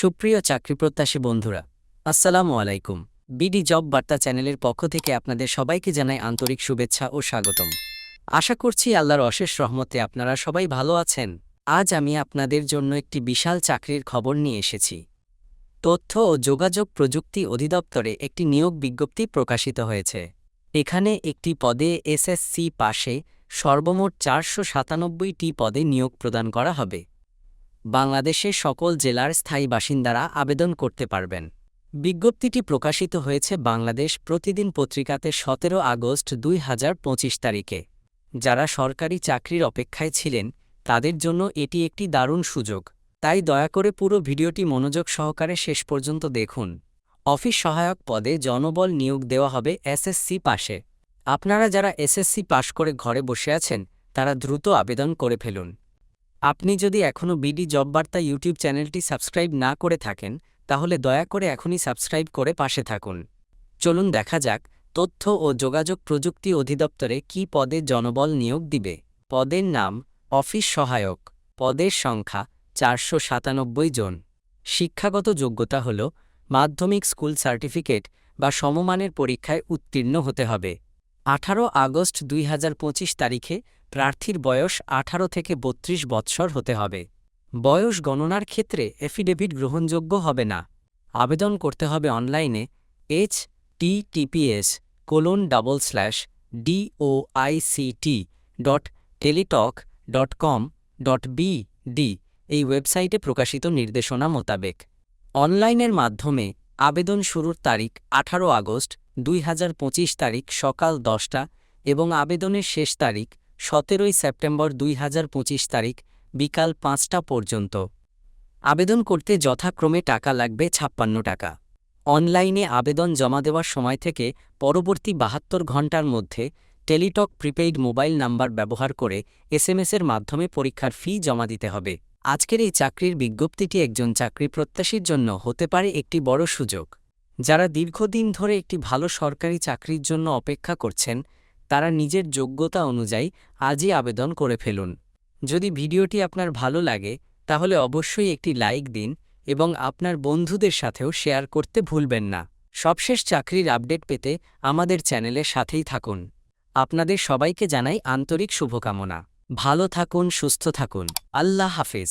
সুপ্রিয় চাকরিপ্রত্যাশী বন্ধুরা, আসসালামু আলাইকুম। বিডি জব বার্তা চ্যানেলের পক্ষ থেকে আপনাদের সবাইকে জানাই আন্তরিক শুভেচ্ছা ও স্বাগতম। আশা করছি আল্লাহর অশেষ রহমতে আপনারা সবাই ভালো আছেন। আজ আমি আপনাদের জন্য একটি বিশাল চাকরির খবর নিয়ে এসেছি। তথ্য ও যোগাযোগ প্রযুক্তি অধিদপ্তরে একটি নিয়োগ বিজ্ঞপ্তি প্রকাশিত হয়েছে। এখানে একটি পদে এসএসসি পাশে সর্বমোট চারশো সাতানব্বইটি পদে নিয়োগ প্রদান করা হবে। বাংলাদেশের সকল জেলার স্থায়ী বাসিন্দারা আবেদন করতে পারবেন। বিজ্ঞপ্তিটি প্রকাশিত হয়েছে বাংলাদেশ প্রতিদিন পত্রিকাতে সতেরো আগস্ট দুই হাজার পঁচিশ তারিখে। যারা সরকারি চাকরির অপেক্ষায় ছিলেন, তাদের জন্য এটি একটি দারুণ সুযোগ। তাই দয়া করে পুরো ভিডিওটি মনোযোগ সহকারে শেষ পর্যন্ত দেখুন। অফিস সহায়ক পদে জনবল নিয়োগ দেওয়া হবে এসএসসি পাশে। আপনারা যারা এসএসসি পাশ করে ঘরে বসে আছেন, তারা দ্রুত আবেদন করে ফেলুন। আপনি যদি এখনও বিডি জব বার্তা ইউটিউব চ্যানেলটি সাবস্ক্রাইব না করে থাকেন, তাহলে দয়া করে এখনই সাবস্ক্রাইব করে পাশে থাকুন। চলুন দেখা যাক তথ্য ও যোগাযোগ প্রযুক্তি অধিদপ্তরে কি পদে জনবল নিয়োগ দিবে। পদের নাম অফিস সহায়ক। পদের সংখ্যা চারশো সাতানব্বই জন। শিক্ষাগত যোগ্যতা হল মাধ্যমিক স্কুল সার্টিফিকেট বা সমমানের পরীক্ষায় উত্তীর্ণ হতে হবে। আঠারো আগস্ট দুই হাজার পঁচিশ তারিখে প্রার্থীর বয়স আঠারো থেকে বত্রিশ বৎসর হতে হবে। বয়স গণনার ক্ষেত্রে এফিডেভিট গ্রহণযোগ্য হবে না। আবেদন করতে হবে অনলাইনে H T P S colon double slash D O I C T dot Teletalk dot com dot B D এই ওয়েবসাইটে প্রকাশিত নির্দেশনা মোতাবেক। অনলাইনের মাধ্যমে আবেদন শুরুর তারিখ আঠারো আগস্ট দুই হাজার পঁচিশ তারিখ সকাল দশটা এবং আবেদনের শেষ তারিখ সতেরোই সেপ্টেম্বর দুই হাজার পঁচিশ তারিখ বিকাল পাঁচটা পর্যন্ত। আবেদন করতে যথাক্রমে টাকা লাগবে ছাপ্পান্ন টাকা। অনলাইনে আবেদন জমা দেওয়ার সময় থেকে পরবর্তী বাহাত্তর ঘণ্টার মধ্যে টেলিটক প্রিপেইড মোবাইল নাম্বার ব্যবহার করে এসএমএসের মাধ্যমে পরীক্ষার ফি জমা দিতে হবে। আজকের এই চাকরির বিজ্ঞপ্তিটি একজন চাকরি প্রত্যাশীর জন্য হতে পারে একটি বড় সুযোগ। যারা দীর্ঘদিন ধরে একটি ভালো সরকারি চাকরির জন্য অপেক্ষা করছেন, তারা নিজের যোগ্যতা অনুযায়ী আজই আবেদন করে ফেলুন। যদি ভিডিওটি আপনার ভালো লাগে, তাহলে অবশ্যই একটি লাইক দিন এবং আপনার বন্ধুদের সাথেও শেয়ার করতে ভুলবেন না। সবশেষ চাকরির আপডেট পেতে আমাদের চ্যানেলের সাথেই থাকুন। আপনাদের সবাইকে জানাই আন্তরিক শুভকামনা। ভালো থাকুন, সুস্থ থাকুন। আল্লাহ হাফেজ।